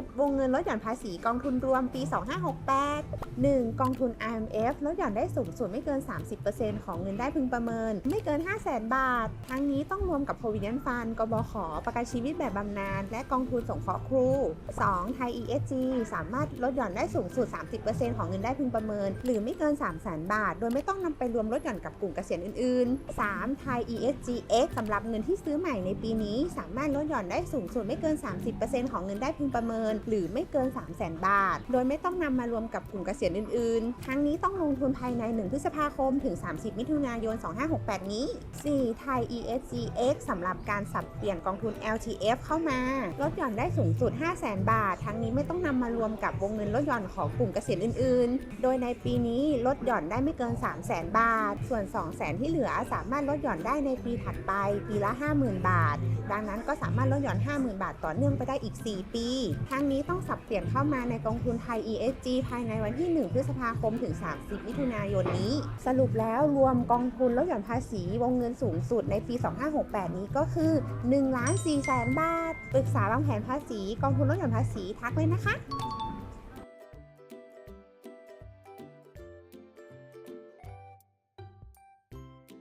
ตวงเงินลดหย่อนภาษีกองทุนรวมปี 2568 1. กองทุน IMF ลดหย่อนได้สูงสุดไม่เกิน 30%ของเงินได้พึงประเมิน ไม่เกิน 500,000 บาท ทั้งนี้ต้องรวมกับ Provident Fund กบข ประกันชีวิตแบบบำนาญและกองทุนสงเคราะห์ครู 2. ไทย ESG สามารถลดหย่อนได้สูงสุด 30%ของเงินได้พึงประเมิน หรือไม่เกิน 300,000 บาท โดยไม่ต้องนำไปรวมลดหย่อนกับกลุ่มเกษียณอื่นๆ 3. ไทย ESGX สำหรับเงินที่ซื้อใหม่ในปีนี้ สามารถลดหย่อนได้สูงสุดไม่เกิน 30%ของเงินได้พึงประเมินหรือไม่เกิน 300,000บาท โดยไม่ต้องนำมารวมกับกลุ่มเกษียณอื่นๆ ทั้งนี้ต้องลงทุนภายใน 1 พฤษภาคม ถึง 30 มิถุนายน 2568 นี้ 4. ไทย ESGX สำหรับการสับเปลี่ยนกองทุน LTF เข้ามา ลดหย่อนได้สูงสุด 500,000บาท ทั้งนี้ไม่ต้องนำมารวมกับวงเงินลดหย่อนของกลุ่มเกษียณอื่นๆ โดยในปีนี้ลดหย่อนได้ไม่เกิน 300,000บาท ส่วน 200,000ที่เหลือสามารถลดหย่อนได้ในปีถัดไป ปีละ 50,000 บาท ดังนั้นก็สามารถลดหย่อน 50,000 บาทต่อเนื่องไปได้อีก 4 ปีทั้งนี้ต้องสับเปลี่ยนเข้ามาในกองทุนไทย ESG ภายในวันที่ 1 พฤษภาคมถึง 30 มิถุนายนนี้ สรุปแล้วรวมกองทุนลดหย่อนภาษีวงเงินสูงสุดในปี 2568 นี้ก็คือ1ล้าน4แสนบาท ปรึกษาวางแผนภาษี กองทุนลดหย่อนภาษีทักเลยนะคะ